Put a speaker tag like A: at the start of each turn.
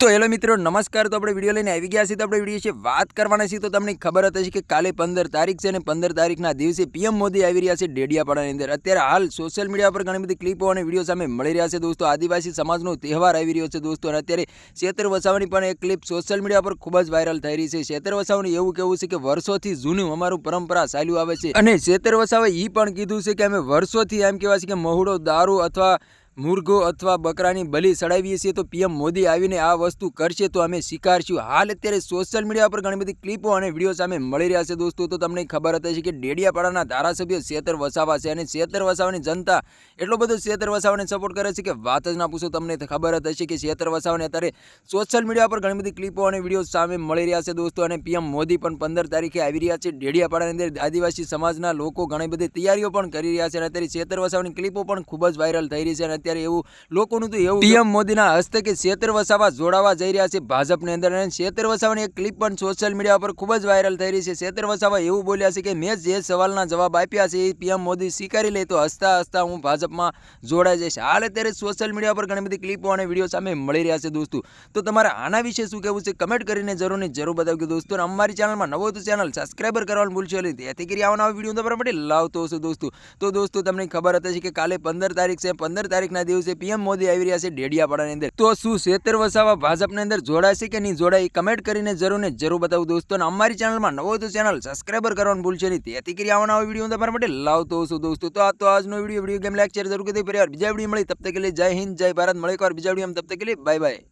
A: તો હેલો મિત્રો, નમસ્કાર. તો આપણે વીડિયો લઈને આવી ગયા છીએ. તો આપણે વીડિયો છે વાત કરવાના છીએ. તો તમને ખબર હતી કે કાલે પંદર તારીખ છે અને પંદર તારીખના દિવસે પીએમ મોદી આવી રહ્યા છે ડેડિયાપાડાની અંદર. અત્યારે હાલ સોશિયલ મીડિયા પર ઘણી બધી ક્લિપો અને વીડિયો સામે મળી રહ્યા છે દોસ્તો. આદિવાસી સમાજનો તહેવાર આવી રહ્યો છે દોસ્તો. અને અત્યારે શેતર વસાવાની પણ એક ક્લિપ સોશિયલ મીડિયા પર ખૂબ જ વાયરલ થઈ રહી છે. શેતર વસાવાનું એવું કેવું છે કે વર્ષોથી જૂનું અમારું પરંપરા ચાલ્યું આવે છે. અને શેતર વસાવે એ પણ કીધું છે કે અમે વર્ષોથી એમ કહેવાય છે કે મહુડો, દારૂ અથવા મુર્ગો અથવા બકરાની બલી ચડાવીએ છીએ તો પીએમ મોદી આવીને આ વસ્તુ કરશે તો અમે સ્વીકારશું હાલ અત્યારે સોશિયલ મીડિયા પર ઘણી બધી ક્લિપો અને વીડિયો સામે મળી રહ્યા છે દોસ્તો. તો તમને ખબર હતી છે કે ડેડિયાપાડાના ધારાસભ્ય શેતર વસાવા છે અને શેતર વસાવાની જનતા એટલો બધો શેતર વસાવાને સપોર્ટ કરે છે કે વાત જ ના પૂછો. તમને ખબર હતી હશે કે શેતર વસાવાને અત્યારે સોશિયલ મીડિયા પર ઘણી બધી ક્લિપો અને વીડિયો સામે મળી રહ્યા છે દોસ્તો. અને પીએમ મોદી પણ પંદર તારીખે આવી રહ્યા છે ડેડિયાપાડાની અંદર. આદિવાસી સમાજના લોકો ઘણી બધી તૈયારીઓ પણ કરી રહ્યા છે અને અત્યારે શેતર વસાવાની ક્લિપો પણ ખૂબ જ વાયરલ થઈ રહી છે અને અત્યારે એવું લોકોનું તો એવું પીએમ મોદીના હસ્તકે શેતર વસાવા જોડાવા જઈ રહ્યા છે ભાજપની અંદર. અને શેતર વસાવાની એક ક્લિપ પણ સોશિયલ મીડિયા પર ખૂબ જ વાયરલ થઈ રહી છે. શેતર વસાવા એવું બોલ્યા છે કે મેં જે સવાલના જવાબ આપ્યા છે એ પીએમ મોદી સ્વીકારી લે તો હસતા હસતા હું ભાજપમાં જોડાઈ જઈશ. હાલ અત્યારે સોશિયલ મીડિયા પર ઘણી બધી ક્લિપો અને વીડિયો સામે મળી રહ્યા છે દોસ્તો. તો તમારે આના વિશે શું કહેવું છે? કમેન્ટ કરીને જરૂર ને જરૂર બતાવજો દોસ્તો. અને અમારી ચેનલમાં નવો તો ચેનલ સબસ્ક્રાઈબર કરવાનું ભૂલશો નહીં. જેથી કરી આવવાના વીડિયો તમારા માટે લાવતો હશે દોસ્તો. તો દોસ્તો, તમને ખબર હતી કે કાલે પંદર તારીખ છે. પંદર તારીખના દિવસે પીએમ મોદી આવી રહ્યા છે ડેડિયાપાડાની અંદર. તો શું શેતર વસાવા ભાજપની અંદર જોડાશે કે નહીં જોડાય કમેન્ટ કરીને જરૂર ને જરૂર બતાવું દોસ્તો. અને અમારી ચેનલમાં નવો તો ચેનલ સબસ્ક્રાઈબર કરવાનું ભૂલશે નહીં. તેથી કરી આવવાના વીડિયો તમારા માટે લાવતો છું દોસ્તો. તો આ તો આજનો વીડિયો વીડિયો ગેમ લેક્ચર જરૂર કરી પરિવાર બીજા વીડિયો મળી તબ તક કે જય હિન્દ, જય ભારત. મળે એક વાર બીજા વીડિયો તબ તક બાય બાય